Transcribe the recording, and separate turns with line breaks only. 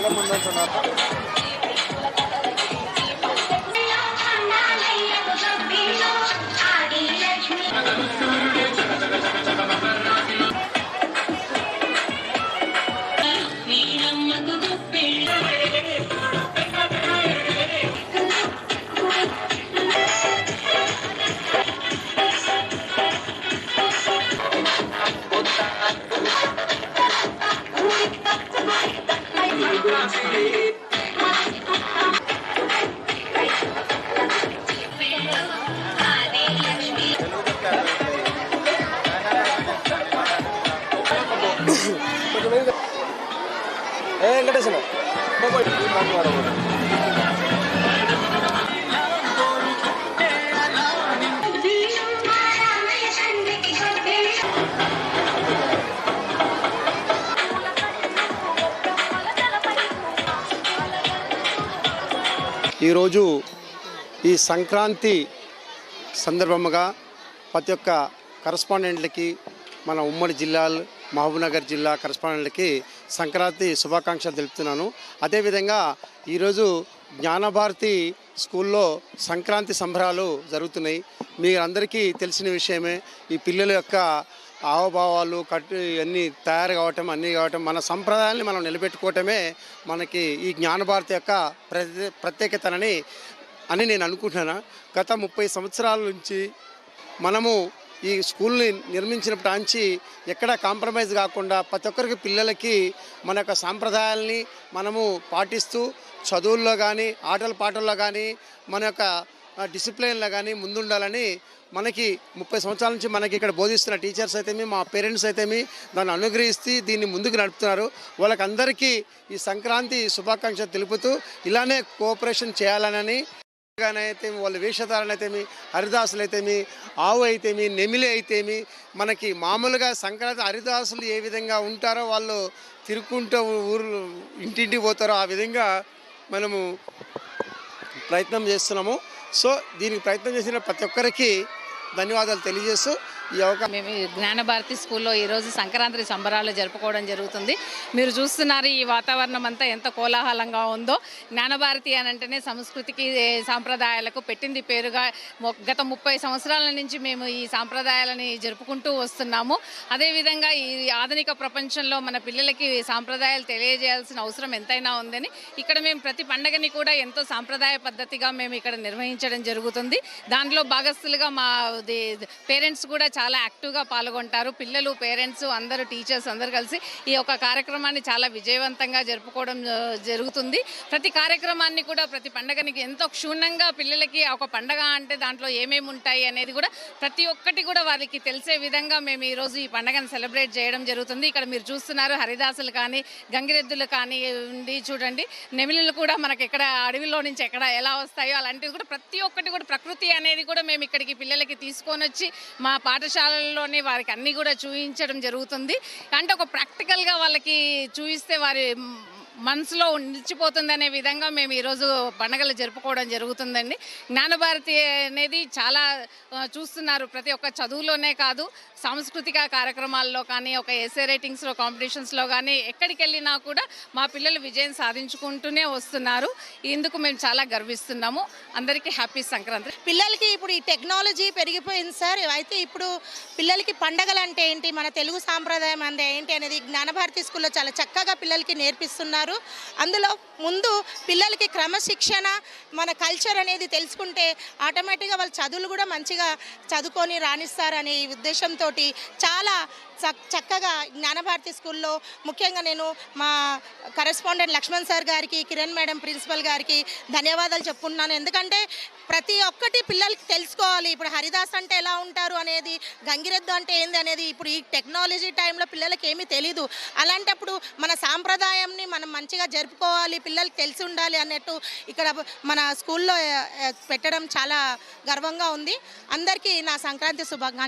ఏ వెంకటేశ్వర ఈరోజు ఈ సంక్రాంతి సందర్భముగా ప్రతి ఒక్క కరస్పాండెంట్లకి మన ఉమ్మడి జిల్లాలు మహబూబ్నగర్ జిల్లా కరస్పాండెంట్లకి సంక్రాంతి శుభాకాంక్షలు తెలుపుతున్నాను. అదేవిధంగా ఈరోజు జ్ఞానభారతి స్కూల్లో సంక్రాంతి సంబరాలు జరుగుతున్నాయి. మీరందరికీ తెలిసిన విషయమే ఈ పిల్లల యొక్క హావభావాలు కట్టు ఇవన్నీ తయారు కావటం అన్నీ కావటం మన సంప్రదాయాల్ని మనం నిలబెట్టుకోవటమే మనకి ఈ జ్ఞానభారతి యొక్క ప్రతి ప్రత్యేకతనని అని నేను అనుకుంటున్నాను? గత ముప్పై సంవత్సరాల నుంచి మనము ఈ స్కూల్ని నిర్మించినప్పటి నుంచి ఎక్కడ కాంప్రమైజ్ కాకుండా ప్రతి ఒక్కరికి పిల్లలకి మన యొక్క సాంప్రదాయాల్ని మనము పాటిస్తూ చదువుల్లో కానీ ఆటల పాటల్లో కానీ మన యొక్క డిసిప్లిన్లో కానీ ముందుండాలని మనకి ముప్పై సంవత్సరాల నుంచి మనకి ఇక్కడ బోధిస్తున్న టీచర్స్ అయితేమి మా పేరెంట్స్ అయితేమి దాన్ని అనుగ్రహిస్తూ దీన్ని ముందుకు నడుపుతున్నారు. వాళ్ళకందరికీ ఈ సంక్రాంతి శుభాకాంక్ష తెలుపుతూ ఇలానే కోఆపరేషన్ చేయాలనని అయితే వాళ్ళ వేషధారణ అయితేమి హరిదాసులు అయితేమి ఆవు అయితేమి నెమిలి అయితేమి మనకి మామూలుగా సంక్రాంతి హరిదాసులు ఏ విధంగా ఉంటారో వాళ్ళు తిరుక్కుంటూ ఊరు ఇంటింటికి పోతారో ఆ విధంగా మనము ప్రయత్నం చేస్తున్నాము. సో దీనికి ప్రయత్నం చేసిన ప్రతి ఒక్కరికి ధన్యవాదాలు తెలియజేస్తూ ఈ అవకాశం
మేము జ్ఞానభారతి స్కూల్లో ఈరోజు సంక్రాంతి సంబరాలు జరుపుకోవడం జరుగుతుంది. మీరు చూస్తున్నారు ఈ వాతావరణం అంతా ఎంత కోలాహలంగా ఉందో. జ్ఞానభారతి అని అంటేనే సంస్కృతికి సాంప్రదాయాలకు పెట్టింది పేరుగా గత ముప్పై సంవత్సరాల నుంచి మేము ఈ సాంప్రదాయాలని జరుపుకుంటూ వస్తున్నాము. అదేవిధంగా ఈ ఆధునిక ప్రపంచంలో మన పిల్లలకి సాంప్రదాయాలు తెలియజేయాల్సిన అవసరం ఎంతైనా ఉందని ఇక్కడ మేము ప్రతి పండగని కూడా ఎంతో సాంప్రదాయ పద్ధతిగా మేము ఇక్కడ నిర్వహించడం జరుగుతుంది. దాంట్లో భాగస్థులుగా మా పేరెంట్స్ కూడా చాలా యాక్టివ్గా పాల్గొంటారు. పిల్లలు పేరెంట్స్ అందరూ టీచర్స్ అందరు కలిసి ఈ యొక్క కార్యక్రమాన్ని చాలా విజయవంతంగా జరుపుకోవడం జరుగుతుంది. ప్రతి కార్యక్రమాన్ని కూడా ప్రతి పండగనికి ఎంతో క్షుణ్ణంగా పిల్లలకి ఒక పండగ అంటే దాంట్లో ఏమేమి ఉంటాయి అనేది కూడా ప్రతి ఒక్కటి కూడా వారికి తెలిసే విధంగా మేము ఈరోజు ఈ పండగను సెలబ్రేట్ చేయడం జరుగుతుంది. ఇక్కడ మీరు చూస్తున్నారు హరిదాసులు కానీ గంగిరెద్దులు కానీ ఉండి చూడండి. నెమిలిలు కూడా మనకి ఎక్కడ అడవిలో నుంచి ఎక్కడ ఎలా వస్తాయో అలాంటివి కూడా ప్రతి ఒక్కటి కూడా ప్రకృతి అనేది కూడా మేము ఇక్కడికి పిల్లలకి తీసుకొని వచ్చి మా పాఠశాలల్లోనే వారికి అన్నీ కూడా చూపించడం జరుగుతుంది. అంటే ఒక ప్రాక్టికల్గా వాళ్ళకి చూపిస్తే వారి మనసులో నిలిచిపోతుందనే విధంగా మేము ఈరోజు పండుగలు జరుపుకోవడం జరుగుతుందండి. జ్ఞానభారతి అనేది చాలా చూస్తున్నారు ప్రతి ఒక్క చదువులోనే కాదు సాంస్కృతిక కార్యక్రమాల్లో కానీ ఒక ఎస్ఏ రైటింగ్స్లో కాంపిటీషన్స్లో కానీ ఎక్కడికి వెళ్ళినా కూడా మా పిల్లలు విజయం సాధించుకుంటూనే వస్తున్నారు. ఇందుకు మేము చాలా గర్విస్తున్నాము. అందరికీ హ్యాపీ సంక్రాంతి.
పిల్లలకి ఇప్పుడు ఈ టెక్నాలజీ పెరిగిపోయింది సార్. అయితే ఇప్పుడు పిల్లలకి పండగలు అంటే ఏంటి? మన తెలుగు సాంప్రదాయం అంటే ఏంటి అనేది జ్ఞానభారతి స్కూల్లో చాలా చక్కగా పిల్లలకి నేర్పిస్తున్నారు. అందులో ముందు పిల్లలకి క్రమశిక్షణ మన కల్చర్ అనేది తెలుసుకుంటే ఆటోమేటిక్గా వాళ్ళ చదువులు కూడా మంచిగా చదువుకొని రాణిస్తారనే ఈ ఉద్దేశంతో చాలా చక్కగా జ్ఞానభారతి స్కూల్లో ముఖ్యంగా నేను మా కరెస్పాండెంట్ లక్ష్మణ్ సార్ గారికి కిరణ్ మేడం ప్రిన్సిపల్ గారికి ధన్యవాదాలు చెప్పుకుంటున్నాను. ఎందుకంటే ప్రతి ఒక్కటి పిల్లలకి తెలుసుకోవాలి. ఇప్పుడు హరిదాస్ అంటే ఎలా ఉంటారు అనేది గంగిరెద్దు అంటే ఏంది అనేది ఇప్పుడు ఈ టెక్నాలజీ టైంలో పిల్లలకి ఏమీ తెలీదు. అలాంటప్పుడు మన సాంప్రదాయంని మనం మంచిగా జరుపుకోవాలి పిల్లలకి తెలిసి ఉండాలి అన్నట్టు ఇక్కడ మన స్కూల్లో పెట్టడం చాలా గర్వంగా ఉంది. అందరికీ నా సంక్రాంతి శుభాకాంక్ష